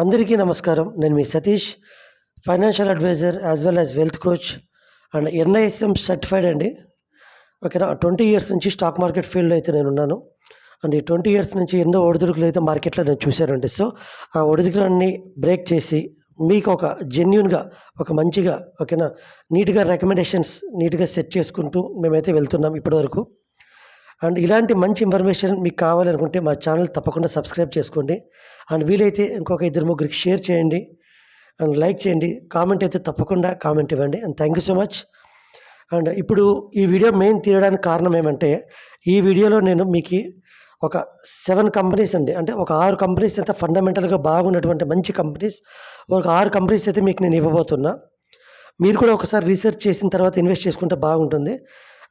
అందరికీ నమస్కారం. నేను మీ Satish financial adviser as well as wealth coach and NISM certified అండి. ఓకేనా? ట్వంటీ ఇయర్స్ నుంచి స్టాక్ మార్కెట్ ఫీల్డ్లో అయితే నేను ఉన్నాను అండ్ ఈ ట్వంటీ ఇయర్స్ నుంచి ఎన్నో ఒడిదుడుకులు అయితే మార్కెట్లో నేను చూశానండి. సో ఆ ఒడిదుడుకులన్నీ బ్రేక్ చేసి మీకు ఒక జెన్యున్గా ఒక మంచిగా ఓకేనా? నీట్గా రికమెండేషన్స్ నీట్గా సెట్ చేసుకుంటూ మేమైతే వెళ్తున్నాం ఇప్పటివరకు. అండ్ ఇలాంటి మంచి ఇన్ఫర్మేషన్ మీకు కావాలనుకుంటే మా ఛానల్ తప్పకుండా సబ్స్క్రైబ్ చేసుకోండి. అండ్ వీలైతే ఇంకొక ఇద్దరు ముగ్గురికి షేర్ చేయండి. అండ్ లైక్ చేయండి. కామెంట్ అయితే తప్పకుండా కామెంట్ ఇవ్వండి. And thank you so much. And ఇప్పుడు ఈ వీడియో మెయిన్ తీయడానికి కారణం ఏమంటే ఈ వీడియోలో నేను మీకు ఒక సెవెన్ కంపెనీస్ అండి. అంటే ఒక ఆరు కంపెనీస్ అయితే ఫండమెంటల్గా బాగున్నటువంటి మంచి కంపెనీస్ ఒక ఆరు కంపెనీస్ అయితే మీకు నేను ఇవ్వబోతున్నా. మీరు కూడా ఒకసారి రీసెర్చ్ చేసిన తర్వాత ఇన్వెస్ట్ చేసుకుంటే బాగుంటుంది.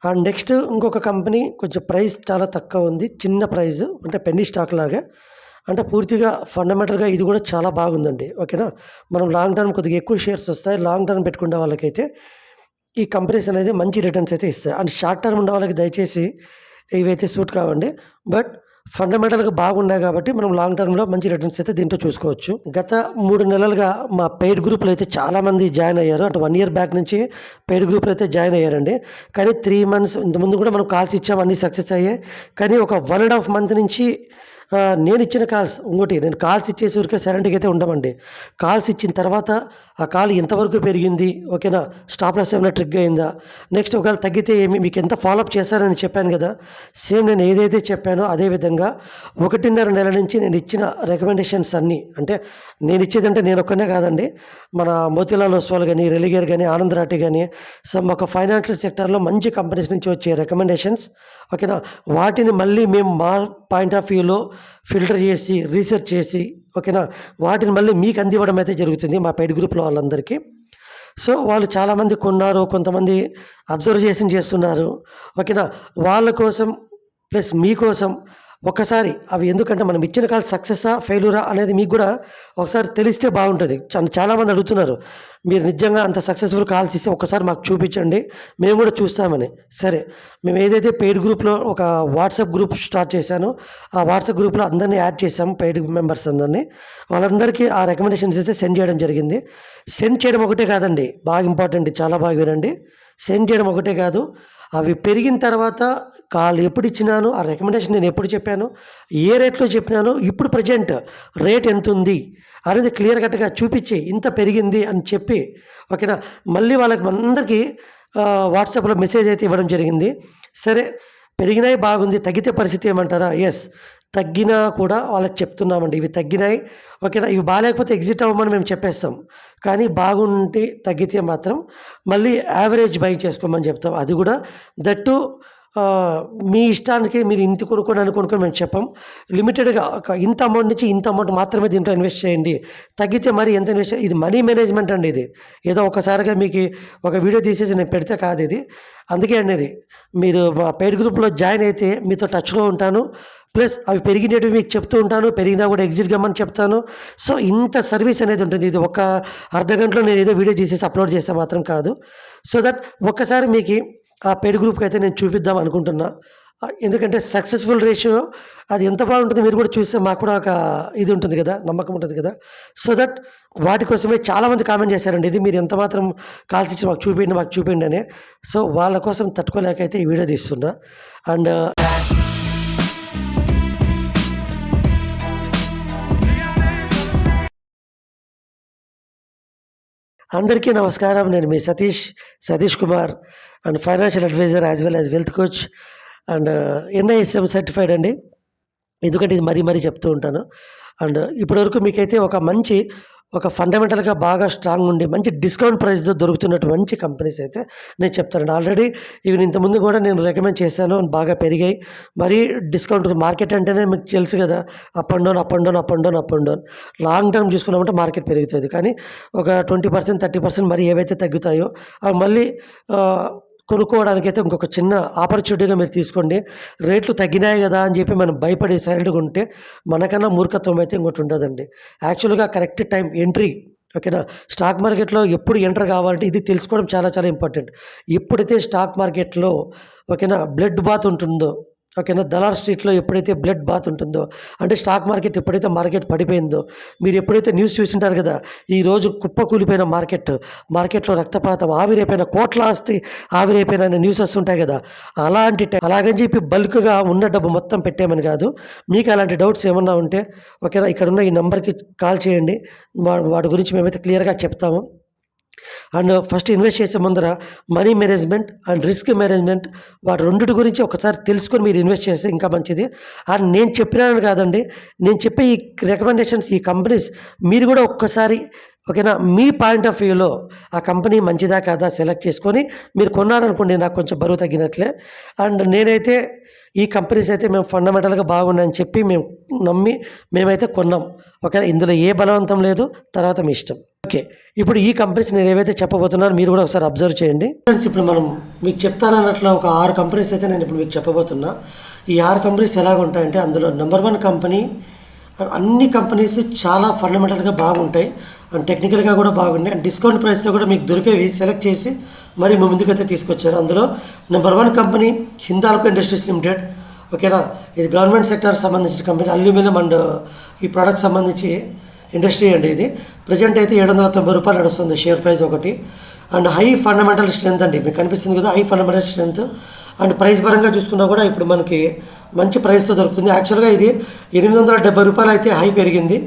అండ్ నెక్స్ట్ ఇంకొక కంపెనీ కొంచెం ప్రైస్ చాలా తక్కువ ఉంది చిన్న ప్రైస్ అంటే పెన్నీ స్టాక్ లాగా. అంటే పూర్తిగా ఫండమెంటల్గా ఇది కూడా చాలా బాగుందండి ఓకేనా? మనం లాంగ్ టర్మ్ కొద్దిగా ఎక్కువ షేర్స్ వస్తాయి లాంగ్ టర్మ్ పెట్టుకునే వాళ్ళకైతే ఈ కంపెనీస్ అనేది మంచి రిటర్న్స్ అయితే ఇస్తాయి. అండ్ షార్ట్ టర్మ్ ఉన్న వాళ్ళకి దయచేసి ఇవైతే సూట్ కావండి. బట్ ఫండమెంటల్గా బాగున్నాయి కాబట్టి మనం లాంగ్ టర్మ్లో మంచి రిటర్న్స్ అయితే దీంట్లో చూసుకోవచ్చు. గత మూడు నెలలుగా మా పెయిడ్ గ్రూప్లో అయితే చాలామంది జాయిన్ అయ్యారు. అంటే వన్ ఇయర్ బ్యాక్ నుంచి పెయిడ్ గ్రూప్లో అయితే జాయిన్ అయ్యారండి. కానీ త్రీ మంత్స్ ఇంతకుముందు కూడా మనం కాల్స్ ఇచ్చాం అన్నీ సక్సెస్ అయ్యాయి. కానీ ఒక వన్ అండ్ హాఫ్ మంత్ నుంచి నేను ఇచ్చిన కాల్స్ ఇంకోటి నేను కాల్స్ ఇచ్చేసి ఊరికే సైలెంట్గా అయితే ఉండమండి. కాల్స్ ఇచ్చిన తర్వాత ఆ కాల్ ఎంతవరకు పెరిగింది ఓకేనా? స్టాప్ లాస్ ఏమైనా ట్రిగ్ అయిందా? నెక్స్ట్ ఒకవేళ తగ్గితే ఏమి మీకు ఎంత ఫాలోఅప్ చేశారని చెప్పాను కదా? సేమ్ నేను ఏదైతే చెప్పానో అదే విధంగా ఒకటిన్నర నెల నుంచి నేను ఇచ్చిన రికమెండేషన్స్ అన్నీ అంటే నేను ఇచ్చేదంటే నేను ఒక్కనే కాదండి. మన మోతిలాల్ ఒస్వాల్ కానీ రెలిగేర్ కానీ ఆనంద్ రాటి కానీ సమ్ ఒక ఫైనాన్షియల్ సెక్టర్లో మంచి కంపెనీస్ నుంచి వచ్చే రికమెండేషన్స్ ఓకేనా? వాటిని మళ్ళీ మేము మా పాయింట్ ఆఫ్ వ్యూలో ఫిల్టర్ చేసి రీసెర్చ్ చేసి ఓకేనా? వాటిని మళ్ళీ మీకు అందివ్వడం అయితే జరుగుతుంది మా పెయిడ్ గ్రూప్లో వాళ్ళందరికీ. సో వాళ్ళు చాలామంది కొన్నారు కొంతమంది అబ్జర్వేషన్ చేస్తున్నారు ఓకేనా? వాళ్ళ కోసం ప్లస్ మీకోసం ఒక్కసారి అవి ఎందుకంటే మనం ఇచ్చిన కాల్ సక్సెసా ఫెయిల్యూరా అనేది మీకు కూడా ఒకసారి తెలిస్తే బాగుంటుంది. చాలామంది అడుగుతున్నారు మీరు నిజంగా అంత సక్సెస్ఫుల్ కాల్స్ ఇస్తే ఒకసారి మాకు చూపించండి మేము కూడా చూస్తామని. సరే మేము ఏదైతే పెయిడ్ గ్రూప్లో ఒక వాట్సాప్ గ్రూప్ స్టార్ట్ చేశానో ఆ వాట్సాప్ గ్రూప్లో అందరినీ యాడ్ చేసాము పెయిడ్ మెంబర్స్ అందరినీ. వాళ్ళందరికీ ఆ రికమెండేషన్స్ అయితే సెండ్ చేయడం జరిగింది. సెండ్ చేయడం ఒకటే కాదండి బాగా ఇంపార్టెంట్ చాలా బాగా వినండి. సెండ్ చేయడం ఒకటే కాదు అవి పెరిగిన తర్వాత కాల్ ఎప్పుడు ఇచ్చినాను ఆ రికమెండేషన్ నేను ఎప్పుడు చెప్పాను ఏ రేట్లో చెప్పినాను ఇప్పుడు ప్రజెంట్ రేట్ ఎంత ఉంది అనేది క్లియర్ కట్గా చూపించి ఇంత పెరిగింది అని చెప్పి ఓకేనా? మళ్ళీ వాళ్ళకి అందరికీ వాట్సాప్లో మెసేజ్ అయితే ఇవ్వడం జరిగింది. సరే పెరిగినాయి బాగుంది తగ్గితే పరిస్థితి ఏమంటారా? ఎస్ తగ్గినా కూడా వాళ్ళకి చెప్తున్నామండి. ఇవి తగ్గినాయి. ఓకేనా? ఇవి బాగాలేకపోతే ఎగ్జిట్ అవ్వమని మేము చెప్పేస్తాం. కానీ బాగుంటే తగ్గితే మాత్రం మళ్ళీ యావరేజ్ బై చేసుకోమని చెప్తాం. అది కూడా దట్టు మీ ఇష్టానికి మీరు ఇంత కొనుక్కొని అనుకోనుకొని మేము చెప్పాం. లిమిటెడ్గా ఒక ఇంత అమౌంట్ నుంచి ఇంత అమౌంట్ మాత్రమే దీంట్లో ఇన్వెస్ట్ చేయండి. తగ్గితే మరి ఎంత ఇన్వెస్ట్ ఇది మనీ మేనేజ్మెంట్ అండి ఇది. ఏదో ఒకసారిగా మీకు ఒక వీడియో తీసేసి నేను పెడితే కాదు ఇది. అందుకే అండి ఇది. మీరు మా పెయిడ్ గ్రూప్లో జాయిన్ అయితే మీతో టచ్లో ఉంటాను. ప్లస్ అవి పెరిగినవి మీకు చెప్తూ ఉంటాను పెరిగినా కూడా ఎగ్జిట్ గమ్మని చెప్తాను. సో ఇంత సర్వీస్ అనేది ఉంటుంది. ఇది ఒక అర్ధ గంటలో నేను ఏదో వీడియో చేసేసి అప్లోడ్ చేస్తే మాత్రం కాదు. సో దట్ ఒక్కసారి మీకు ఆ పెయిడ్ గ్రూప్కి అయితే నేను చూపిద్దాం అనుకుంటున్నా. ఎందుకంటే సక్సెస్ఫుల్ రేషియో అది ఎంత బాగుంటుంది మీరు కూడా చూస్తే మాకు కూడా ఒక ఇది ఉంటుంది కదా నమ్మకం ఉంటుంది కదా. సో దట్ వాటి కోసమే చాలామంది కామెంట్ చేశారండి. ఇది మీరు ఎంత మాత్రం కాల్స్ ఇచ్చి మాకు చూపించండి మాకు చూపించండి అని. సో వాళ్ళ కోసం తట్టుకోలేక అయితే ఈ వీడియో తీస్తున్నా. అండ్ అందరికీ నమస్కారం. నేను మీ Satish Satish Kumar and financial adviser as well as wealth coach and uh, NISM certified అండి. ఎందుకంటే ఇది మరీ మరీ చెప్తూ ఉంటాను. అండ్ ఇప్పటివరకు మీకైతే ఒక మంచి ఒక ఫండమెంటల్గా బాగా స్ట్రాంగ్ ఉండి మంచి డిస్కౌంట్ ప్రైస్తో దొరుకుతున్నట్టు మంచి కంపెనీస్ అయితే నేను చెప్తానండి. ఆల్రెడీ ఇవి ఇంతకుముందు కూడా నేను రికమెండ్ చేశాను బాగా పెరిగాయి. మరీ డిస్కౌంట్ మార్కెట్ అంటేనే మీకు తెలుసు కదా up and down up and down up and down up and down long term చూసుకున్నామంటే market పెరుగుతుంది. కానీ ఒక ట్వంటీ పర్సెంట్ థర్టీ పర్సెంట్ మరి ఏవైతే తగ్గుతాయో అవి మళ్ళీ కొనుక్కోవడానికి అయితే ఇంకొక చిన్న ఆపర్చునిటీగా మీరు తీసుకోండి. రేట్లు తగ్గినాయి కదా అని చెప్పి మనం భయపడి సైలెంట్గా ఉంటే మనకన్నా మూర్ఖత్వం అయితే ఇంకోటి ఉండదండి. యాక్చువల్గా కరెక్ట్ టైం ఎంట్రీ ఓకేనా? స్టాక్ మార్కెట్లో ఎప్పుడు ఎంటర్ కావాలంటే ఇది తెలుసుకోవడం చాలా చాలా ఇంపార్టెంట్. ఎప్పుడైతే స్టాక్ మార్కెట్లో ఓకేనా బ్లడ్ బాత్ ఉంటుందో ఓకేనా? దలార్ స్ట్రీట్లో ఎప్పుడైతే బ్లడ్ బాత్ ఉంటుందో అంటే స్టాక్ మార్కెట్ ఎప్పుడైతే మార్కెట్ పడిపోయిందో మీరు ఎప్పుడైతే న్యూస్ చూసింటారు కదా ఈరోజు కుప్ప కూలిపోయిన మార్కెట్ మార్కెట్లో రక్తపాతం ఆవిరైపోయిన కోట్ల ఆస్తి ఆవిరైపోయిన అనే న్యూస్ వస్తుంటాయి కదా అలాంటి అలాగని చెప్పి బల్క్గా ఉన్న డబ్బు మొత్తం పెట్టేమని కాదు మీకు అలాంటి డౌట్స్ ఏమన్నా ఉంటే ఓకేనా ఇక్కడ ఉన్న ఈ నెంబర్కి కాల్ చేయండి వా- వాటి గురించి మేమైతే క్లియర్గా చెప్తాము. అండ్ ఫస్ట్ ఇన్వెస్ట్ చేసే ముందర money management and risk management వాటి రెండింటి గురించి ఒకసారి తెలుసుకొని మీరు ఇన్వెస్ట్ చేస్తే ఇంకా మంచిది. అండ్ నేను చెప్పినాను కాదండి నేను చెప్పే ఈ రికమెండేషన్స్ ఈ కంపెనీస్ మీరు కూడా ఒక్కసారి ఓకేనా మీ పాయింట్ ఆఫ్ వ్యూలో ఆ కంపెనీ మంచిదా కాదా సెలెక్ట్ చేసుకొని మీరు కొన్నారనుకోండి నాకు కొంచెం బరువు తగ్గినట్లే. అండ్ నేనైతే ఈ కంపెనీస్ అయితే మేము ఫండమెంటల్గా బాగున్నాయని చెప్పి మేము నమ్మి మేమైతే కొన్నాం. ఓకేనా ఇందులో ఏ బలవంతం లేదు తర్వాత మీ ఇష్టం. ఓకే. ఇప్పుడు ఈ కంపెనీస్ నేను ఏవైతే చెప్పబోతున్నారో మీరు కూడా ఒకసారి అబ్జర్వ్ చేయండి. ఫ్రెండ్స్ ఇప్పుడు మనం మీకు చెప్తానన్నట్లు ఒక ఆరు కంపెనీస్ అయితే నేను ఇప్పుడు మీకు చెప్పబోతున్నా. ఈ ఆరు కంపెనీస్ ఎలాగ ఉంటాయంటే అందులో నెంబర్ వన్ కంపెనీ అన్ని కంపెనీస్ చాలా ఫండమెంటల్గా బాగుంటాయి. అండ్ టెక్నికల్గా కూడా బాగున్నాయి. అండ్ డిస్కౌంట్ ప్రైస్తో కూడా మీకు దొరికేవి సెలెక్ట్ చేసి మరి మీ ముందుకైతే తీసుకొచ్చారు. అందులో number one company Hindalco industries limited ఓకేనా ఇది గవర్నమెంట్ సెక్టర్ సంబంధించిన కంపెనీ అల్యూమినియం అండ్ ఈ ప్రోడక్ట్ సంబంధించి ఇండస్ట్రీ అండి ఇది. ప్రజెంట్ అయితే ఏడు వందల తొంభై రూపాయలు నడుస్తుంది షేర్ ప్రైస్ ఒకటి. అండ్ హై ఫండమెంటల్ స్ట్రెంత్ అండి. మీకు కనిపిస్తుంది కదా high fundamental strength and price పరంగా చూసుకున్నా కూడా ఇప్పుడు మనకి మంచి ప్రైస్తో దొరుకుతుంది. యాక్చువల్గా ఇది ఎనిమిది వందల డెబ్బై రూపాయలు అయితే హై పెరిగింది.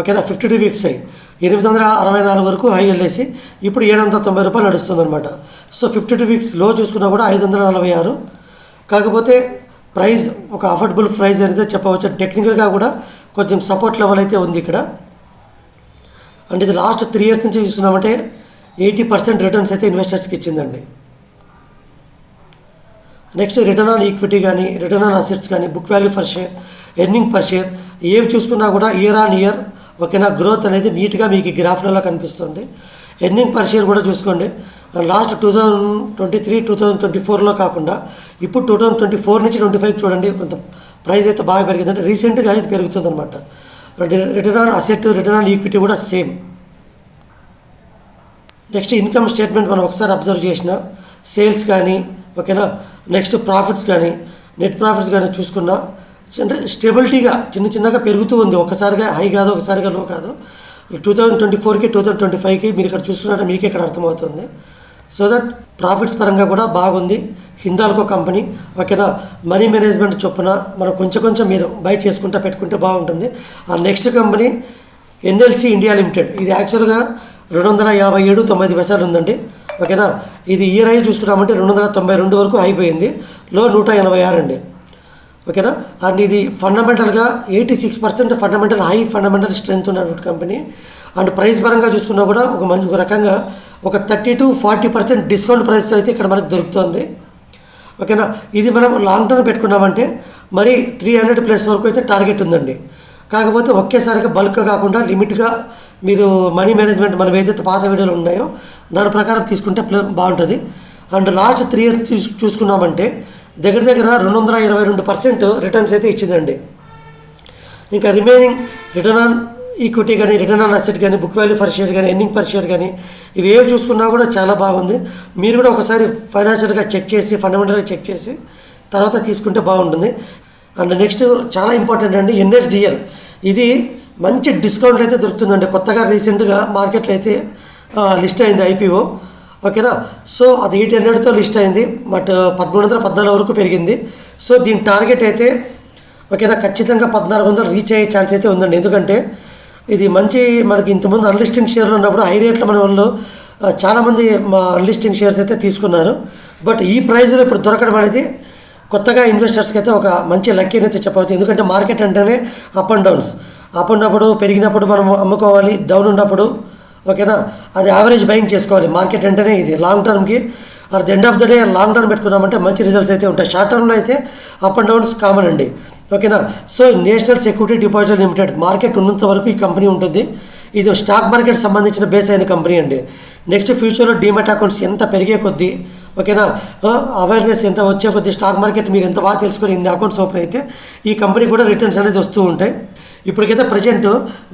ఓకేనా ఫిఫ్టీ టూ వీక్స్ అయ్యి ఎనిమిది వందల అరవై నాలుగు వరకు హై వెళ్ళేసి ఇప్పుడు ఏడు వందల తొంభై రూపాయలు నడుస్తుంది అనమాట సో ఫిఫ్టీ టూ వీక్స్లో చూసుకున్నా కూడా ఐదు వందల నలభై ఆరు. కాకపోతే ప్రైస్ ఒక అఫోర్డబుల్ ప్రైస్ అనేది చెప్పవచ్చు. టెక్నికల్గా కూడా కొంచెం సపోర్ట్ లెవెల్ అయితే ఉంది ఇక్కడ. అంటే ఇది లాస్ట్ త్రీ ఇయర్స్ నుంచి చూసుకున్నామంటే ఎయిటీ పర్సెంట్ రిటర్న్స్ అయితే ఇన్వెస్టర్స్కి ఇచ్చిందండి. నెక్స్ట్ రిటర్న్ ఆన్ ఈక్విటీ కానీ రిటర్న్ ఆన్ అసెట్స్ కానీ book value per share earning per share ఏవి చూసుకున్నా కూడా ఇయర్ ఆన్ ఇయర్ ఓకేనా గ్రోత్ అనేది నీట్గా మీకు ఈ గ్రాఫ్లలో కనిపిస్తుంది. ఎర్నింగ్ పర్ షేర్ కూడా చూసుకోండి. Last two thousand twenty three two thousand twenty ఫోర్లో కాకుండా ఇప్పుడు టూ థౌజండ్ ట్వంటీ ఫోర్ నుంచి ట్వంటీ ఫైవ్ చూడండి. కొంత ప్రైస్ అయితే బాగా పెరిగింది. అంటే రీసెంట్గా అయితే పెరుగుతుంది అనమాట return on asset return on equity కూడా సేమ్. నెక్స్ట్ ఇన్కమ్ స్టేట్మెంట్ మనం ఒకసారి అబ్జర్వ్ చేసిన సేల్స్ కానీ ఓకేనా? నెక్స్ట్ ప్రాఫిట్స్ కానీ నెట్ ప్రాఫిట్స్ కానీ చూసుకున్నా అంటే స్టెబిలిటీగా చిన్న చిన్నగా పెరుగుతూ ఉంది. ఒకసారిగా హై కాదు ఒకసారిగా లో కాదు. టూ థౌజండ్ ట్వంటీ ఫోర్కి టూ థౌజండ్ ట్వంటీ ఫైవ్కి మీరు ఇక్కడ చూసుకున్నట్టు మీకే ఇక్కడ అర్థమవుతుంది. సో దట్ ప్రాఫిట్స్ పరంగా కూడా బాగుంది. హిందాల్కో కంపెనీ. ఓకేనా? మనీ మేనేజ్మెంట్ చొప్పున మనం కొంచెం కొంచెం మీరు బై చేసుకుంటా పెట్టుకుంటే బాగుంటుంది. ఆ next company NLC India limited. ఇది యాక్చువల్గా రెండు వందల యాభై ఏడు తొమ్మిది పైసలు ఉందండి. ఓకేనా? ఇది ఇయర్ అయ్యి చూసుకున్నామంటే రెండు వందల తొంభై రెండు వరకు అయిపోయింది. లో నూట ఎనభై ఆరు అండి. ఓకేనా? అండ్ ఇది ఫండమెంటల్గా eighty six percent fundamental high fundamental strength ఉన్నటువంటి కంపెనీ. అండ్ ప్రైస్ పరంగా చూసుకున్నా కూడా ఒక మంచి ఒక రకంగా ఒక thirty to forty percent discount ప్రైస్తో అయితే ఇక్కడ మనకు దొరుకుతుంది. ఓకేనా? ఇది మనం లాంగ్ టర్మ్ పెట్టుకున్నామంటే మరి త్రీ హండ్రెడ్ ప్లస్ వరకు అయితే టార్గెట్ ఉందండి. కాకపోతే ఒకేసారిగా బల్క్ కాకుండా లిమిట్గా మీరు మనీ మేనేజ్మెంట్ మనం ఏదైతే పాత వీడియోలు ఉన్నాయో దాని ప్రకారం తీసుకుంటే ప్ల- బాగుంటుంది. అండ్ లాస్ట్ త్రీ ఇయర్స్ చూస్ చూసుకున్నామంటే దగ్గర దగ్గర రెండు వందల ఇరవై రెండు పర్సెంట్ రిటర్న్స్ అయితే ఇచ్చిందండి. ఇంకా రిమైనింగ్ రిటర్న్ ఆన్ ఈక్విటీ కానీ రిటర్న్ ఆన్ అసెట్ కానీ బుక్ వాల్యూ పర్ షేర్ కానీ ఎన్నింగ్ పర్ షేర్ కానీ ఇవి ఏవి చూసుకున్నా కూడా చాలా బాగుంది. మీరు కూడా ఒకసారి ఫైనాన్షియల్గా చెక్ చేసి ఫండమెంటల్గా చెక్ చేసి తర్వాత తీసుకుంటే బాగుంటుంది. అండ్ నెక్స్ట్ చాలా ఇంపార్టెంట్ అండి ఎన్ఎస్డిఎల్ ఇది మంచి డిస్కౌంట్ అయితే దొరుకుతుందండి. కొత్తగా రీసెంట్గా మార్కెట్లో అయితే లిస్ట్ అయింది ఐపీఓ ఓకేనా సో అది ఎయిట్ హండ్రెడ్తో లిస్ట్ అయింది. బట్ పదమూడు వందల పద్నాలుగు వరకు పెరిగింది. సో దీని టార్గెట్ అయితే ఓకేనా ఖచ్చితంగా పద్నాలుగు వందలు రీచ్ అయ్యే ఛాన్స్ అయితే ఉందండి. ఎందుకంటే ఇది మంచి మనకి ఇంతకుముందు అన్లిస్టింగ్ షేర్లు ఉన్నప్పుడు హై రేట్లో మన వాళ్ళు చాలామంది మా అన్లిస్టింగ్ షేర్స్ అయితే తీసుకున్నారు. బట్ ఈ ప్రైస్లో ఇప్పుడు దొరకడం అనేది కొత్తగా ఇన్వెస్టర్స్కి అయితే ఒక మంచి లక్కీ అయితే చెప్పవచ్చు. ఎందుకంటే మార్కెట్ అంటేనే అప్ అండ్ డౌన్స్ అప్ ఉన్నప్పుడు పెరిగినప్పుడు మనం అమ్ముకోవాలి. డౌన్ ఉన్నప్పుడు ఓకేనా? అది యావరేజ్ బయింగ్ చేసుకోవాలి. మార్కెట్ అంటేనే ఇది long టర్మ్కి at the end of the day long term పెట్టుకున్నామంటే మంచి రిజల్ట్స్ అయితే ఉంటాయి. షార్ట్ టర్మ్లో అయితే అప్ అండ్ డౌన్స్ కామన్ అండి. ఓకేనా so national security depository limited market ఉన్నంత వరకు ఈ కంపెనీ ఉంటుంది. ఇది స్టాక్ మార్కెట్ సంబంధించిన బేస్ అయిన కంపెనీ అండి. నెక్స్ట్ ఫ్యూచర్లో డీమెట్ అకౌంట్స్ ఎంత పెరిగే కొద్దీ ఓకేనా అవేర్నెస్ ఎంత వచ్చే కొద్దీ స్టాక్ మార్కెట్ మీరు ఎంత బాగా తెలుసుకొని ఇన్ని అకౌంట్స్ ఓపెన్ అయితే ఈ కంపెనీ కూడా రిటర్న్స్ అనేది వస్తూ ఉంటాయి. ఇప్పటికైతే ప్రజెంట్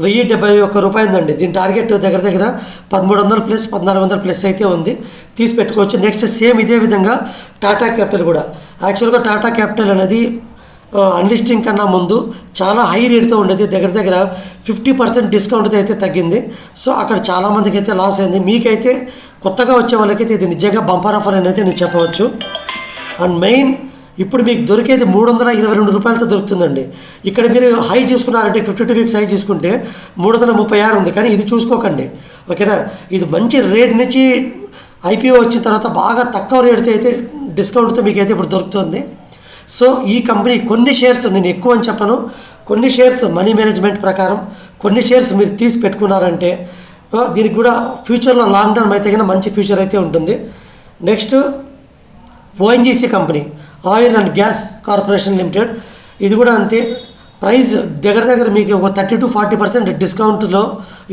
వెయ్యి డెబ్బై ఒక్క రూపాయిందండి. దీని టార్గెట్ దగ్గర దగ్గర పదమూడు వందలు ప్లస్ పద్నాలుగు వందలు ప్లస్ అయితే ఉంది. తీసి పెట్టుకోవచ్చు. నెక్స్ట్ సేమ్ ఇదే విధంగా టాటా క్యాపిటల్ కూడా. యాక్చువల్గా టాటా క్యాపిటల్ అనేది అన్లిస్టింగ్ కన్నా ముందు చాలా హై రేట్తో ఉండేది. దగ్గర దగ్గర ఫిఫ్టీ పర్సెంట్ డిస్కౌంట్ అయితే తగ్గింది. సో అక్కడ చాలామందికి అయితే లాస్ అయింది. మీకైతే కొత్తగా వచ్చే వాళ్ళకైతే ఇది నిజంగా బంపర్ ఆఫర్ అని అయితే నేను చెప్పవచ్చు. అండ్ మెయిన్ ఇప్పుడు మీకు దొరికేది మూడు వందల ఇరవై రెండు రూపాయలతో దొరుకుతుందండి. ఇక్కడ మీరు హై చూసుకున్నారంటే ఫిఫ్టీ టూ వీక్స్ హై చూసుకుంటే మూడు వందల ముప్పై ఆరు ఉంది. కానీ ఇది చూసుకోకండి. ఓకేనా? ఇది మంచి రేట్ నుంచి ఐపీఓ వచ్చిన తర్వాత బాగా తక్కువ రేట్తో అయితే డిస్కౌంట్తో మీకు అయితే ఇప్పుడు దొరుకుతుంది. సో ఈ కంపెనీ కొన్ని షేర్స్ నేను ఎక్కువ అని చెప్పను. కొన్ని షేర్స్ మనీ మేనేజ్మెంట్ ప్రకారం కొన్ని షేర్స్ మీరు తీసి పెట్టుకున్నారంటే దీనికి కూడా ఫ్యూచర్లో లాంగ్ టర్మ్ అయితే కన్నా మంచి ఫ్యూచర్ అయితే ఉంటుంది. Next ONGC company oil and gas corporation limited. ఇది కూడా అంతే. ప్రైస్ దగ్గర దగ్గర మీకు ఒక థర్టీ టు ఫార్టీ పర్సెంట్ డిస్కౌంట్లో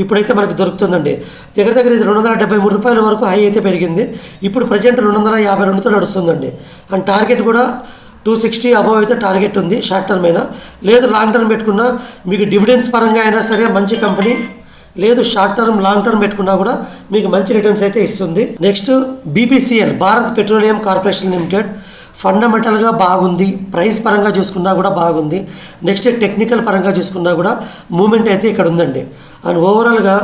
ఇప్పుడైతే మనకు దొరుకుతుందండి. దగ్గర దగ్గర ఇది రెండు వందల డెబ్బై మూడు రూపాయల వరకు హై అయితే పెరిగింది. ఇప్పుడు ప్రజెంట్ రెండు వందల యాభై రెండుతో నడుస్తుందండి. అండ్ టార్గెట్ కూడా టూ సిక్స్టీ అబవ్ అయితే టార్గెట్ ఉంది షార్ట్ టర్మ్ అయినా. లేదు లాంగ్ టర్మ్ పెట్టుకున్నా మీకు డివిడెండ్స్ పరంగా అయినా సరే మంచి కంపెనీ. లేదు షార్ట్ టర్మ్ లాంగ్ టర్మ్ పెట్టుకున్నా కూడా మీకు మంచి రిటర్న్స్ అయితే ఇస్తుంది. Next BPCL Bharat petroleum corporation limited. ఫండమెంటల్గా బాగుంది ప్రైస్ పరంగా చూసుకున్నా కూడా బాగుంది. నెక్స్ట్ టెక్నికల్ పరంగా చూసుకున్నా కూడా మూమెంట్ అయితే ఇక్కడ ఉందండి. అండ్ ఓవరాల్గా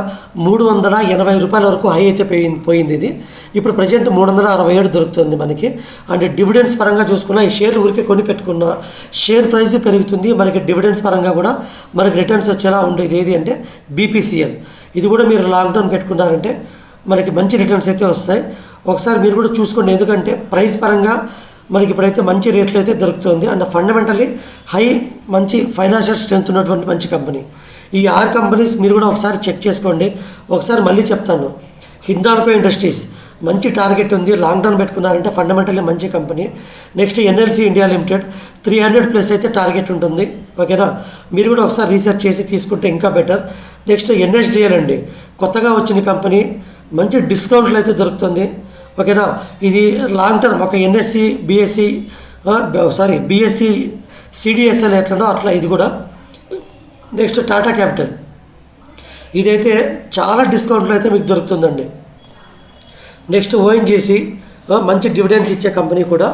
మూడు వందల ఎనభై రూపాయల వరకు హై అయితే పోయింది పోయింది ఇది. ఇప్పుడు ప్రజెంట్ మూడు వందల అరవై ఏడు దొరుకుతుంది మనకి. అండ్ డివిడెండ్స్ పరంగా చూసుకున్నా ఈ షేర్ ఊరికే కొని పెట్టుకున్నా షేర్ ప్రైస్ పెరుగుతుంది. మనకి డివిడెండ్స్ పరంగా కూడా మనకి రిటర్న్స్ వచ్చేలా ఉండేది ఏది అంటే బీపీసీఎల్. ఇది కూడా మీరు లాంగ్ టర్మ్ పెట్టుకున్నారంటే మనకి మంచి రిటర్న్స్ అయితే వస్తాయి. ఒకసారి మీరు కూడా చూసుకోండి. ఎందుకంటే ప్రైస్ పరంగా మనకి ఇప్పుడైతే మంచి రేట్లు అయితే దొరుకుతుంది. అండ్ ఫండమెంటల్లీ హై మంచి ఫైనాన్షియల్ స్ట్రెంత్ ఉన్నటువంటి మంచి కంపెనీ ఈ ఆరు కంపెనీస్ మీరు కూడా ఒకసారి చెక్ చేసుకోండి. ఒకసారి మళ్ళీ చెప్తాను. హిందాల్కో ఇండస్ట్రీస్ మంచి టార్గెట్ ఉంది. లాంగ్ టర్మ్ పెట్టుకున్నారంటే ఫండమెంటల్లీ మంచి company next NLC India limited three hundred plus అయితే టార్గెట్ ఉంటుంది. ఓకేనా మీరు కూడా ఒకసారి రీసెర్చ్ చేసి తీసుకుంటే ఇంకా బెటర్ నెక్స్ట్ ఎన్ఎస్డిఎల్ అండి. కొత్తగా వచ్చిన కంపెనీ మంచి డిస్కౌంట్లు అయితే దొరుకుతుంది. ఓకేనా? ఇది లాంగ్ టర్మ్ ఒక ఎన్ఎస్సి బిఎస్సి సారీ బిఎస్సి అని ఎట్లనో అట్లా ఇది కూడా. నెక్స్ట్ టాటా క్యాపిటల్ ఇదైతే చాలా డిస్కౌంట్లో అయితే మీకు దొరుకుతుందండి. నెక్స్ట్ ఓఎన్జీసీ మంచి డివిడెండ్స్ ఇచ్చే కంపెనీ కూడా.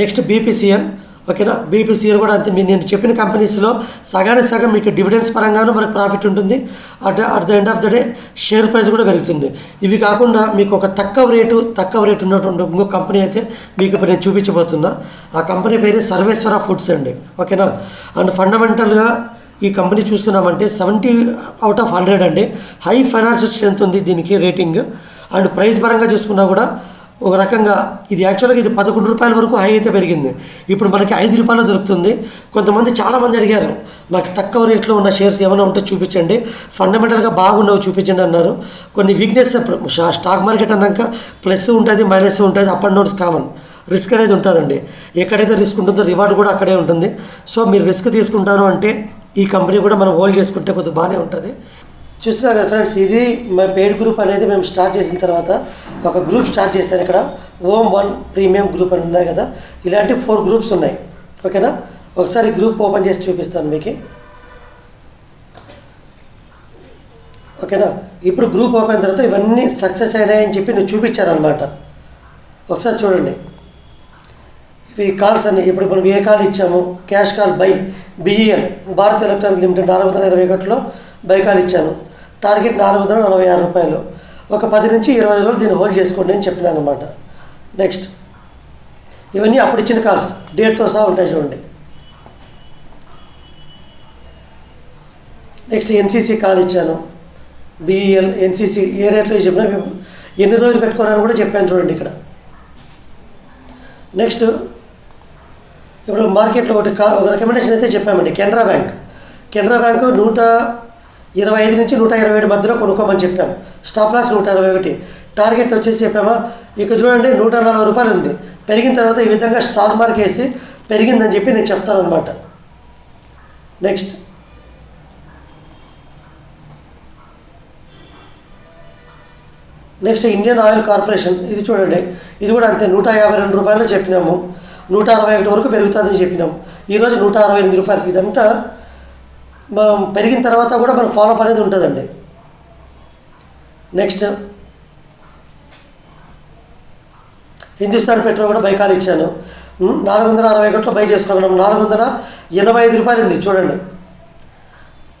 నెక్స్ట్ బీపీసీఎల్ ఓకేనా? బీపీసీఎల్ కూడా అంతే. మీ- నేను చెప్పిన కంపెనీస్లో సగానికి సగం మీకు డివిడెండ్స్ పరంగాను మనకు ప్రాఫిట్ ఉంటుంది. At at the end of the day share price కూడా పెరుగుతుంది. ఇవి కాకుండా మీకు ఒక తక్కువ రేటు తక్కువ రేటు ఉన్నటువంటి ఇంకో కంపెనీ అయితే మీకు ఇప్పుడు నేను చూపించబోతున్నా. ఆ కంపెనీ పేరు సర్వేశ్వర ఫుడ్స్ అండి. ఓకేనా? అండ్ ఫండమెంటల్గా ఈ కంపెనీ చూసుకున్నామంటే సెవెంటీ అవుట్ ఆఫ్ హండ్రెడ్ అండి. హై ఫైనాన్షియల్ స్ట్రెంత్ ఉంది దీనికి రేటింగ్ అండ్ ప్రైస్ పరంగా చూసుకున్నా కూడా ఒక రకంగా ఇది యాక్చువల్గా ఇది పదకొండు రూపాయల వరకు హై అయితే పెరిగింది. ఇప్పుడు మనకి ఐదు రూపాయలు దొరుకుతుంది. కొంతమంది చాలామంది అడిగారు నాకు తక్కువ రేట్లో ఉన్న షేర్స్ ఏమైనా ఉంటే చూపించండి. ఫండమెంటల్గా బాగున్నవి చూపించండి అన్నారు. కొన్ని వీక్నెస్ ఇప్పుడు స్టాక్ మార్కెట్ అన్నాక ప్లస్ ఉంటుంది మైనస్ ఉంటుంది up and downs common risk అనేది ఉంటుందండి. ఎక్కడైతే రిస్క్ ఉంటుందో రివార్డ్ కూడా అక్కడే ఉంటుంది. సో మీరు రిస్క్ తీసుకుంటారు అంటే ఈ కంపెనీ కూడా మనం హోల్డ్ చేసుకుంటే కొద్దిగా బాగానే ఉంటుంది. చూస్తున్నారు కదా ఫ్రెండ్స్ ఇది మా పెయిడ్ గ్రూప్ అనేది మేము స్టార్ట్ చేసిన తర్వాత ఒక గ్రూప్ స్టార్ట్ చేశాను ఇక్కడ. ఓమ్ వన్ ప్రీమియం గ్రూప్ అని ఉన్నాయి కదా. ఇలాంటి ఫోర్ గ్రూప్స్ ఉన్నాయి. ఓకేనా? ఒకసారి గ్రూప్ ఓపెన్ చేసి చూపిస్తాను మీకు. ఓకేనా? ఇప్పుడు గ్రూప్ ఓపెన్ తర్వాత ఇవన్నీ సక్సెస్ అయినాయని చెప్పి నువ్వు చూపించారనమాట ఒకసారి చూడండి. ఇవి కాల్స్ అన్ని ఇప్పుడు మనం ఏ కాల్ ఇచ్చాము? Cash call buy BEL Bharat electronic limited నాలుగు వందల ఇరవై ఒకటిలో బై కాల్ ఇచ్చాను. టార్గెట్ నాలుగు వందల నలభై ఆరు రూపాయలు. ఒక పది నుంచి ఇరవై రోజులు దీన్ని హోల్డ్ చేసుకోండి అని చెప్పినాను అనమాట నెక్స్ట్. ఇవన్నీ అప్పుడు ఇచ్చిన కాల్స్. డేట్తో సహా ఉంటాయి చూడండి. నెక్స్ట్ ఎన్సీసీ కాల్ ఇచ్చాను. బిఈఎల్ ఎన్సీసీ ఏ రేట్లో చెప్పినా మేము ఎన్ని రోజులు పెట్టుకోవాలని కూడా చెప్పాను చూడండి ఇక్కడ. నెక్స్ట్. ఇప్పుడు మార్కెట్లో ఒకటి కాల్ ఒక రికమెండేషన్ అయితే చెప్పామండి. కెనరా బ్యాంక్. కెనరా బ్యాంకు నూట ఇరవై ఐదు నుంచి నూట ఇరవై ఏడు మధ్యలో కొనుక్కోమని చెప్పాం. స్టాప్ లాస్ నూట ఇరవై ఒకటి. టార్గెట్ వచ్చేసి చెప్పామా? ఇక్కడ చూడండి నూట నలభై రూపాయలు ఉంది. పెరిగిన తర్వాత ఈ విధంగా స్టార్ మార్క్ వేసి పెరిగిందని చెప్పి నేను చెప్తానమాట next next Indian oil corporation ఇది చూడండి ఇది కూడా అంతే. నూట యాభై రెండు రూపాయలు చెప్పినాము. నూట అరవై ఒకటి వరకు పెరుగుతుందని చెప్పినాం. ఈరోజు నూట అరవై ఎనిమిది రూపాయలు. ఇదంతా మనం పెరిగిన తర్వాత కూడా మనం ఫాలోఅప్ అనేది ఉంటుందండి. నెక్స్ట్ హిందుస్థాన్ పెట్రోల్ కూడా బైకాలు ఇచ్చాను. నాలుగు వందల అరవై ఒకటిలో బై చేసుకోమన్నాం నాలుగు వందల ఎనభై ఐదు రూపాయలు ఉంది చూడండి.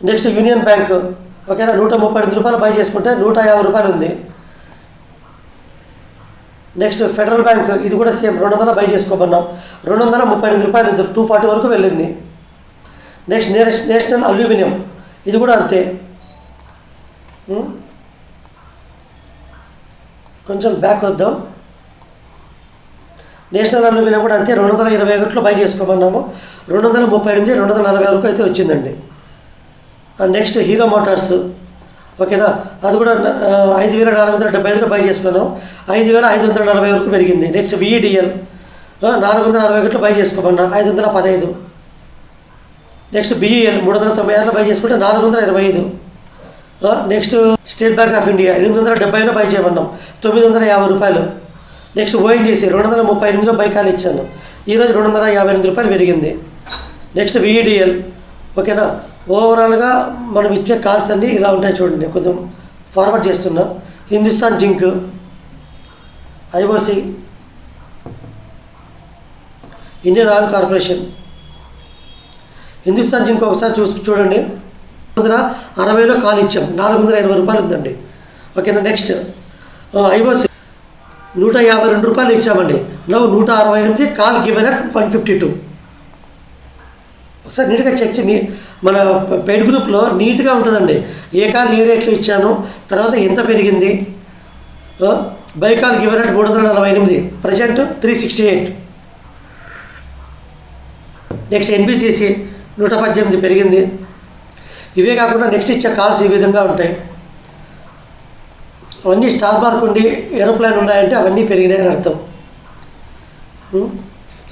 Next union bank. ఓకేనా? నూట ముప్పై ఎనిమిది రూపాయలు బై చేసుకుంటే నూట యాభై రూపాయలు ఉంది. Next federal bank. ఇది కూడా సేమ్. రెండు వందల బై చేసుకోమన్నాం రెండు వందల ముప్పై ఎనిమిది రూపాయలు టూ ఫార్టీ వరకు వెళ్ళింది. Next national aluminium. ఇది కూడా అంతే. కొంచెం బ్యాక్ వద్దాం. నేషనల్ అల్యూమినియం కూడా అంతే. రెండు వందల ఇరవై ఒకటిలో బై చేసుకోమన్నాము రెండు వందల ముప్పై ఎనిమిది రెండు వందల నలభై వరకు అయితే వచ్చిందండి. Next hero motors. ఓకేనా? అది కూడా ఐదు వేల నాలుగు వందల డెబ్బై ఐదులో బై చేసుకున్నాం ఐదు వేల ఐదు వందల నలభై వరకు పెరిగింది. నెక్స్ట్ విఈడిఎల్ నాలుగు వందల అరవై ఒకటిలో బై చేసుకోమన్నా ఐదు వందల పదహైదు. నెక్స్ట్ బిఈఎల్ మూడు వందల తొంభై ఆరులో బై చేసుకుంటే నాలుగు వందల ఇరవై ఐదు. Next state bank of India ఎనిమిది వందల డెబ్బైలో బై చేయమన్నాం. తొమ్మిది వందల యాభై రూపాయలు. నెక్స్ట్ ఓఎన్జీసీ రెండు వందల ముప్పై ఎనిమిదిలో బైకాలు ఇచ్చాను. ఈరోజు రెండు వందల యాభై ఎనిమిది రూపాయలు పెరిగింది. నెక్స్ట్ విఈడిఎల్ ఓకేనా ఓవరాల్గా మనం ఇచ్చే కార్డ్స్ అన్నీ ఇలా ఉంటాయి చూడండి. కొంచెం ఫార్వర్డ్ చేస్తున్నా. Hindustan zinc IOC Indian oil corporation Hindustan zinc ఒకసారి చూసి చూడండి. వందల అరవైలో కాల్ ఇచ్చాం. నాలుగు వందల ఎనభై రూపాయలు ఉందండి. ఓకేనా నెక్స్ట్. ఐఓసి నూట యాభై రెండు రూపాయలు ఇచ్చామండి. నవ్వు నూట అరవై ఎనిమిది call given at one fifty two. ఒకసారి నీట్గా చెక్ చేయి మన పెయిడ్ గ్రూప్లో నీట్గా ఉంటుందండి. ఏ కాల్ ఏ రేట్లు ఇచ్చాను తర్వాత ఎంత పెరిగింది? బై కాల్ గివెన్ అట్ మూడు వందల నలభై ఎనిమిది. Present three sixty eight. Next NBCC. నూట పద్దెనిమిది పెరిగింది. ఇవే కాకుండా నెక్స్ట్ ఇచ్చే కాల్స్ ఈ విధంగా ఉంటాయి. అవన్నీ స్టార్ మార్క్ ఉండి ఏరోప్లేన్ ఉన్నాయంటే అవన్నీ పెరిగినాయని అర్థం.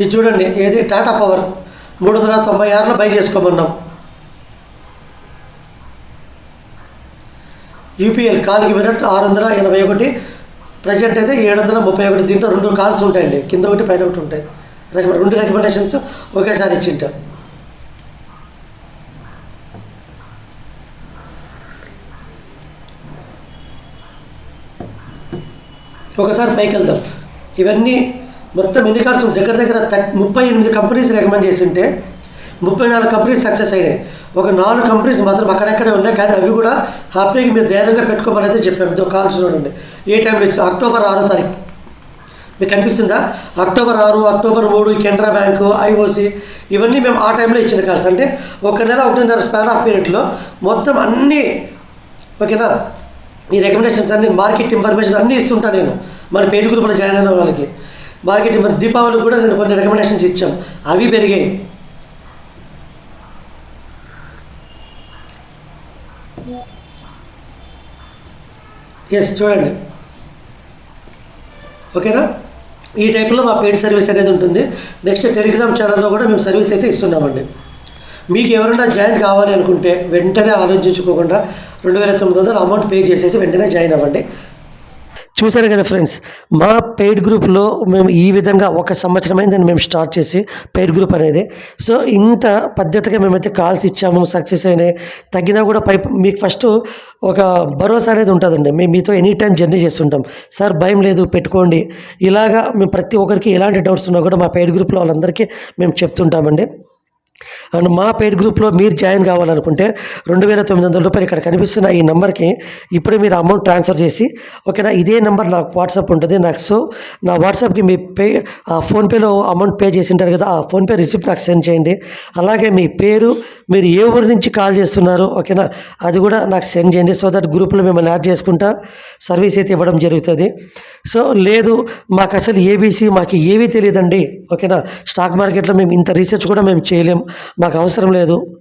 ఇది చూడండి ఏది? టాటా పవర్ మూడు వందల తొంభై ఆరులో బై చేసుకోమన్నాం. యూపీఎల్ కాల్కి మినిట్ ఆరు వందల ఎనభై ఒకటి. ప్రజెంట్ అయితే ఏడు వందల ముప్పై ఒకటి. దీంట్లో రెండు కాల్స్ ఉంటాయండి. కింద ఒకటి పైన ఒకటి ఉంటాయి. రెండు రికమెండేషన్స్ ఒకేసారి ఇచ్చింటారు. ఒకసారి పైకి వెళ్దాం. ఇవన్నీ మొత్తం ఎన్ని కార్డ్స్ దగ్గర దగ్గర ముప్పై ఎనిమిది కంపెనీస్ రికమెండ్ చేసింటే ముప్పై నాలుగు కంపెనీస్ సక్సెస్ అయినాయి. ఒక నాలుగు కంపెనీస్ మాత్రం అక్కడెక్కడే ఉన్నాయి. కానీ అవి కూడా హ్యాపీగా మీరు ధైర్యంగా పెట్టుకోమని అయితే చెప్పాము ఇదో కాల్స్ చూడండి. ఏ టైంలో ఇచ్చిన అక్టోబర్ ఆరో తారీఖు. మీకు కనిపిస్తుందా? అక్టోబర్ ఆరు అక్టోబర్ మూడు కెనరా బ్యాంకు ఐఓసి ఇవన్నీ మేము ఆ టైంలో ఇచ్చిన కాల్స్ అంటే ఒక నెల ఒకటిన్నర స్పాన్ ఆఫ్ పీరియడ్లో మొత్తం అన్నీ ఓకేనా? ఈ రికమెండేషన్స్ అన్ని మార్కెట్ ఇన్ఫర్మేషన్ అన్నీ ఇస్తుంటా నేను. మన పేరు గ్రూప్లో జాయిన్ అయిన వాళ్ళకి. మార్కెట్ మరి దీపావళి కూడా నేను కొన్ని రికమెండేషన్స్ ఇచ్చాం. అవి పెరిగాయి. ఎస్ చూడండి. ఓకేనా? ఈ టైప్లో మా పెయిడ్ సర్వీస్ అనేది ఉంటుంది. నెక్స్ట్ టెలిగ్రామ్ ఛానల్లో కూడా మేము సర్వీస్ అయితే ఇస్తున్నామండి. మీకు ఎవరైనా జాయిన్ కావాలి అనుకుంటే వెంటనే ఆలోచించుకోకుండా రెండు వేల తొమ్మిది వందల అమౌంట్ పే చేసేసి వెంటనే జాయిన్ అవ్వండి. చూశారు కదా ఫ్రెండ్స్ మా పెయిడ్ గ్రూప్లో మేము ఈ విధంగా ఒక సంవత్సరం అయిందని మేము స్టార్ట్ చేసి పెయిడ్ గ్రూప్ అనేది. సో ఇంత పద్ధతిగా మేమైతే కాల్స్ ఇచ్చాము సక్సెస్ అయినాయి. తగ్గినా కూడా పై మీకు ఫస్ట్ ఒక భరోసా అనేది ఉంటుందండి. మేము మీతో ఎనీ టైం జర్నీ చేస్తుంటాం. సార్ భయం లేదు పెట్టుకోండి. ఇలాగా మేము ప్రతి ఒక్కరికి ఎలాంటి డౌట్స్ ఉన్నా కూడా మా పెయిడ్ గ్రూప్లో వాళ్ళందరికీ మేము చెప్తుంటామండి. అండ్ మా పెయిడ్ గ్రూప్లో మీరు జాయిన్ కావాలనుకుంటే రెండు వేల తొమ్మిది వందల రూపాయలు ఇక్కడ కనిపిస్తున్న ఈ నెంబర్కి ఇప్పుడే మీరు అమౌంట్ ట్రాన్స్ఫర్ చేసి ఓకేనా? ఇదే నెంబర్ నాకు వాట్సాప్ ఉంటుంది. నాకు సో నా వాట్సాప్కి మీ పే ఆ ఫోన్పేలో అమౌంట్ పే చేసి ఉంటారు కదా ఆ ఫోన్పే రిసిప్ట్ నాకు సెండ్ చేయండి. అలాగే మీ పేరు మీరు ఏ ఊరి నుంచి కాల్ చేస్తున్నారు ఓకేనా? అది కూడా నాకు సెండ్ చేయండి. సో దట్ గ్రూప్లో మిమ్మల్ని యాడ్ చేసుకుంటా సర్వీస్ అయితే ఇవ్వడం జరుగుతుంది. సో లేదు మాకు అసలు ఏబీసీ మాకు ఏవీ తెలియదండి. ఓకేనా? స్టాక్ మార్కెట్లో మేము ఇంత రీసెర్చ్ కూడా మేము చేయలేం. మాకు అవసరం లేదు.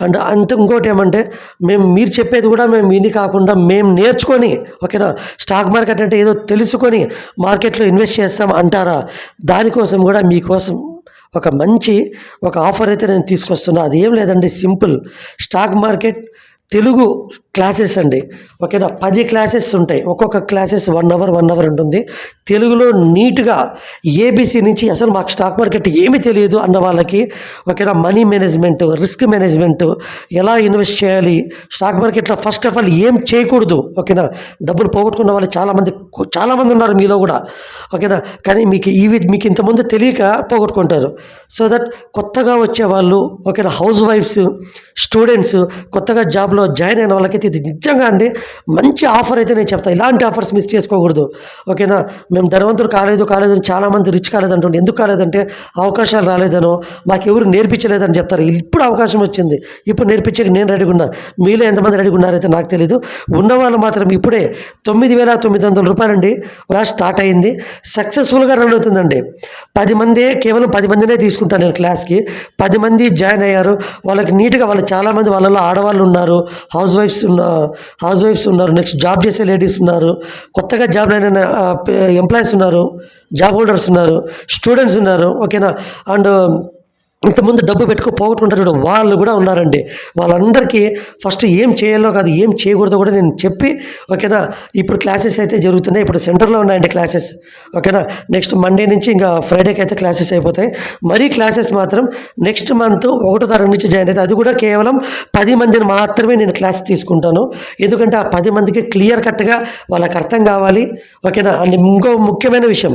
అండ్ అంత ఇంకోటి ఏమంటే మేము మీరు చెప్పేది కూడా మేము విని కాకుండా మేము నేర్చుకొని ఓకేనా? స్టాక్ మార్కెట్ అంటే ఏదో తెలుసుకొని మార్కెట్లో ఇన్వెస్ట్ చేస్తాం అంటారా? దానికోసం కూడా మీకోసం ఒక మంచి ఒక ఆఫర్ అయితే నేను తీసుకొస్తున్నా. అది ఏం లేదండి simple. Stock market Telugu classes అండి. ఓకేనా? పది క్లాసెస్ ఉంటాయి. ఒక్కొక్క classes one hour one hour ఉంటుంది. తెలుగులో నీట్గా ఏబీసీ నుంచి అసలు మాకు స్టాక్ మార్కెట్ ఏమీ తెలియదు అన్న వాళ్ళకి ఓకేనా? మనీ మేనేజ్మెంట్ రిస్క్ మేనేజ్మెంట్ ఎలా ఇన్వెస్ట్ చేయాలి? స్టాక్ మార్కెట్లో ఫస్ట్ ఆఫ్ ఆల్ ఏం చేయకూడదు ఓకేనా? డబ్బులు పోగొట్టుకున్న వాళ్ళు చాలామంది చాలామంది ఉన్నారు మీలో కూడా ఓకేనా? కానీ మీకు ఇవి మీకు ఇంతకుముందు తెలియక పోగొట్టుకుంటారు. సో దట్ కొత్తగా వచ్చే వాళ్ళు ఓకేనా? హౌస్ వైఫ్స్ స్టూడెంట్స్ కొత్తగా జాబ్లో జాయిన్ అయిన వాళ్ళకి అయితే ఇది నిజంగా అండి మంచి ఆఫర్ అయితే నేను చెప్తాను ఇలాంటి ఆఫర్స్ మిస్ చేసుకోకూడదు. ఓకేనా? మేము ధనవంతులు కాలేదు కాలేదు అని చాలామంది రిచ్ కాలేదంటుండే. ఎందుకు కాలేదంటే అవకాశాలు రాలేదనో మాకెవరు నేర్పించలేదని చెప్తారు. ఇప్పుడు అవకాశం వచ్చింది. ఇప్పుడు నేర్పించక నేను రెడీగా ఉన్నా. మీలో ఎంతమంది రెడీగా ఉన్నారైతే నాకు తెలియదు ఉన్నవాళ్ళు మాత్రం ఇప్పుడే తొమ్మిది వేల తొమ్మిది వందల రూపాయలండి. రా స్టార్ట్ అయింది. సక్సెస్ఫుల్గా రన్ అవుతుందండి. పది మందే కేవలం పది మందినే తీసుకుంటాను నేను క్లాస్కి. పది మంది జాయిన్ అయ్యారు. వాళ్ళకి నీట్గా వాళ్ళు చాలామంది వాళ్ళలో ఆడవాళ్ళు ఉన్నారు. హౌస్ వైఫ్స్ ఉన్న హౌస్ వైఫ్స్ ఉన్నారు నెక్స్ట్ జాబ్ చేసే లేడీస్ ఉన్నారు కొత్తగా జాబ్ అయిన ఎంప్లాయీస్ ఉన్నారు జాబ్ హోల్డర్స్ ఉన్నారు స్టూడెంట్స్ ఉన్నారు ఓకేనా అండ్ ఇంతకుముందు డబ్బు పెట్టుకో పోగొట్టుకుంటారు చూడు. వాళ్ళు కూడా ఉన్నారండి. వాళ్ళందరికీ ఫస్ట్ ఏం చేయాలో కాదు ఏం చేయకూడదో కూడా నేను చెప్పి ఓకేనా? ఇప్పుడు క్లాసెస్ అయితే జరుగుతున్నాయి. ఇప్పుడు సెంటర్లో ఉన్నాయండి క్లాసెస్. ఓకేనా? నెక్స్ట్ మండే నుంచి ఇంకా ఫ్రైడేకి అయితే క్లాసెస్ అయిపోతాయి. మరీ క్లాసెస్ మాత్రం నెక్స్ట్ మంత్ ఒకటో తారీఖు నుంచి జాయిన్ అయితే అది కూడా కేవలం పది మందిని మాత్రమే నేను క్లాస్ తీసుకుంటాను. ఎందుకంటే ఆ పది మందికి క్లియర్ కట్గా వాళ్ళకి అర్థం కావాలి. ఓకేనా? అండ్ ఇంకో ముఖ్యమైన విషయం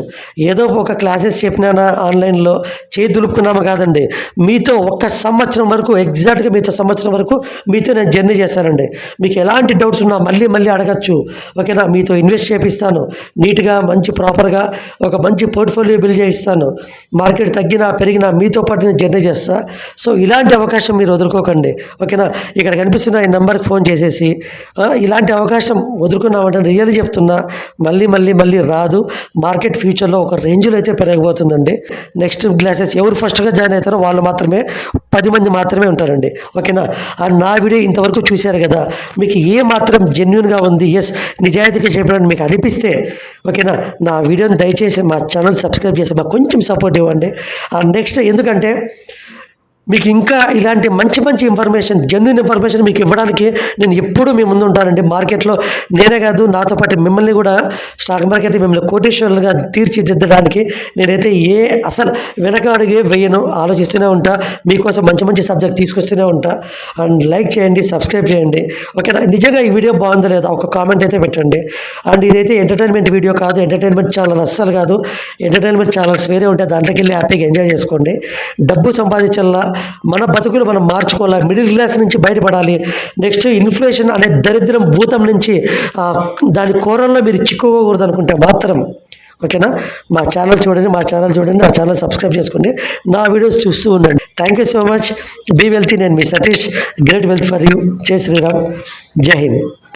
ఏదో ఒక క్లాసెస్ చెప్పినానా ఆన్లైన్లో చేయి దులుపుకున్నామా కాదండి. మీతో ఒక్క సంవత్సరం వరకు ఎగ్జాక్ట్గా మీతో సంవత్సరం వరకు మీతో నేను జర్నీ చేస్తానండి మీకు ఎలాంటి డౌట్స్ ఉన్నా మళ్ళీ మళ్ళీ అడగచ్చు. ఓకేనా? మీతో ఇన్వెస్ట్ చేపిస్తాను. నీట్గా మంచి ప్రాపర్గా ఒక మంచి పోర్ట్ఫోలియో బిల్డ్ చేయిస్తాను. మార్కెట్ తగ్గినా పెరిగినా మీతో పాటు నేను జర్నీ చేస్తా. సో ఇలాంటి అవకాశం మీరు వదులుకోకండి. ఓకేనా? ఇక్కడ కనిపిస్తున్న ఈ నెంబర్కి ఫోన్ చేసేసి ఇలాంటి అవకాశం వదులుకున్నామంటే రియల్లీ చెప్తున్నా మళ్ళీ మళ్ళీ మళ్ళీ రాదు. మార్కెట్ ఫ్యూచర్లో ఒక రేంజ్లో అయితే పెరగబోతుందండి. నెక్స్ట్ క్లాసెస్ ఎవరు ఫస్ట్గా జాయిన్ అవుతారో వాళ్ళు మాత్రమే పది మంది మాత్రమే ఉంటారండి. ఓకేనా? ఆ నా వీడియో ఇంతవరకు చూశారు కదా. మీకు ఏ మాత్రం జెన్యున్గా ఉంది? ఎస్ నిజాయితీగా చెప్పడానికి మీకు అనిపిస్తే ఓకేనా? నా వీడియోని దయచేసి మా ఛానల్ సబ్స్క్రైబ్ చేసి మాకు కొంచెం సపోర్ట్ ఇవ్వండి. ఆ నెక్స్ట్ ఎందుకంటే మీకు ఇంకా ఇలాంటి మంచి మంచి ఇన్ఫర్మేషన్ జెన్యున్ ఇన్ఫర్మేషన్ మీకు ఇవ్వడానికి నేను ఎప్పుడూ మీ ముందు ఉంటానండి. మార్కెట్లో నేనే కాదు నాతో పాటు మిమ్మల్ని కూడా స్టాక్ మార్కెట్ మిమ్మల్ని కోటేశ్వరులుగా తీర్చిదిద్దడానికి నేనైతే ఏ అసలు వెనక అడిగే వేయను ఆలోచిస్తూనే ఉంటా. మీకోసం మంచి మంచి సబ్జెక్ట్ తీసుకొస్తూనే ఉంటా. అండ్ లైక్ చేయండి సబ్స్క్రైబ్ చేయండి. ఓకేనా? నిజంగా ఈ వీడియో బాగుంది లేదా ఒక కామెంట్ అయితే పెట్టండి. అండ్ ఇదైతే ఎంటర్టైన్మెంట్ వీడియో కాదు ఎంటర్టైన్మెంట్ ఛానల్ అస్సలు కాదు. ఎంటర్టైన్మెంట్ ఛానల్స్ వేరే ఉంటాయి దాంట్లోకి వెళ్ళి హ్యాపీగా ఎంజాయ్ చేసుకోండి. డబ్బు సంపాదించాలా మన బతుకులు మనం మార్చుకోవాలా? మిడిల్ క్లాస్ నుంచి బయటపడాలి. నెక్స్ట్ ఇన్ఫ్లేషన్ అనే దరిద్రం భూతం నుంచి దాని కూరల్లో మీరు చిక్కుకోకూడదు అనుకుంటే మాత్రం. ఓకేనా? మా ఛానల్ చూడండి మా ఛానల్ చూడండి నా ఛానల్ సబ్స్క్రైబ్ చేసుకోండి. నా వీడియోస్ చూస్తూ ఉండండి. Thank you so much be wealthy నేను మీ Satish. Great wealth for you జై శ్రీరామ్. జై హింద్.